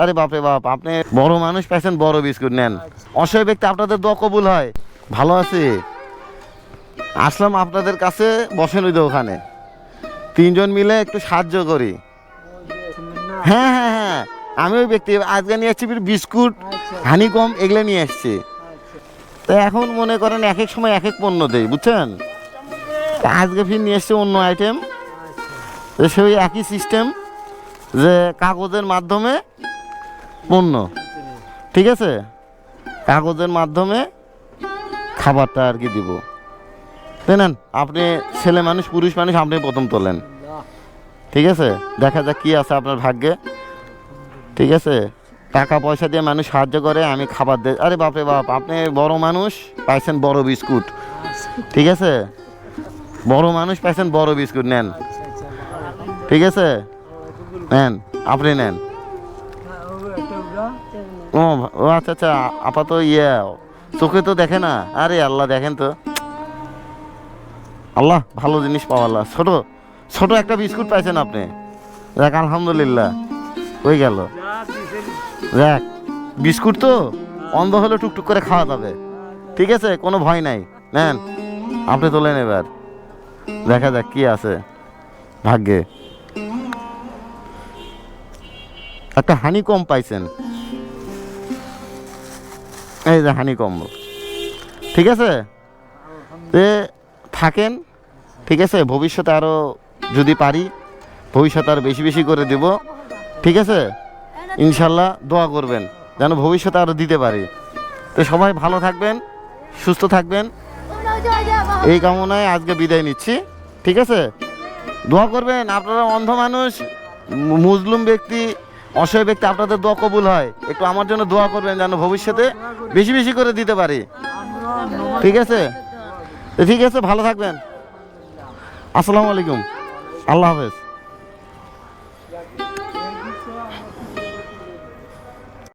আরে বাপরে বাপ আপনি বড় মানুষ পাইছেন বড় বিস্কুট নেন। অসহায় ব্যক্তি আপনাদের দোয়া কবুল হয়। ভালো আছে। আসলাম আপনাদের কাছে বসেন ওই ওখানে। তিনজন মিলে একটু সাহায্য করি। হ্যাঁ হ্যাঁ হ্যাঁ। আমি ওই ব্যক্তি আজকে নিয়ে আসছি বিস্কুট হানিকম এগুলো নিয়ে আসছি। তো এখন মনে করেন এক এক সময় এক এক পণ্য দেই বুঝছেন? আজকে ফির নিয়ে এসছি অন্য আইটেম তো সেই একই সিস্টেম যে কাগজের মাধ্যমে পণ্য ঠিক আছে? কাগজের মাধ্যমে খাবারটা আর কি দিব। তাই নেন আপনি ছেলে মানুষ, পুরুষ মানুষ, আপনি প্রথম তোলেন। ঠিক আছে? দেখা যাক কী আছে আপনার ভাগ্যে। ঠিক আছে? টাকা পয়সা দিয়ে মানুষ সাহায্য করে, আমি খাবার দিই আরে বাপরে বাপ, আপনি বড় মানুষ, পাইছেন বড় বিস্কুট। ঠিক আছে? বড় মানুষ, পাইছেন বড় বিস্কুট, নেন। ঠিক আছে? নেন, আপনি নেন। ও ও আচ্ছা আচ্ছা আপাতত ইয়ে চোখে তো দেখে না। আরে আল্লাহ, দেখেন তো। আল্লাহ, ভালো জিনিস পাওয়া ছোট ছোট একটা বিস্কুট পাইছেন আপনি। দেখ আলহামদুলিল্লাহ, হয়ে গেল। দেখ বিস্কুট তো অন্ধ হলে টুকটুক করে খাওয়া যাবে। ঠিক আছে, কোনো ভয় নাই। নেন, আপনি তোলেন এবার। দেখা যাক কি আছে। ভাগ্যে। একটা হানি কম পাইছেন। এই যে হানি কম ঠিক আছে? তে থাকেন, ঠিক আছে? ভবিষ্যতে আরও যদি পারি, ভবিষ্যতে আরও বেশি বেশি করে দেব। ঠিক আছে? ইনশাল্লাহ দোয়া করবেন, যেন ভবিষ্যতে আরও দিতে পারি। তো সবাই ভালো থাকবেন, সুস্থ থাকবেন। এই কামনায় আজকে বিদায় নিচ্ছি, ঠিক আছে? দোয়া করবেন, আপনারা অন্ধ মানুষ মুসলিম ব্যক্তি অসহায় ব্যক্তি আপনাদের দোয়া কবুল হয়। একটু আমার জন্য দোয়া করবেন যেন ভবিষ্যতে বেশি বেশি করে দিতে পারি। ঠিক আছে? ঠিক আছে, ভালো থাকবেন। আসসালামু আলাইকুম। আল্লাহ হাফেজ।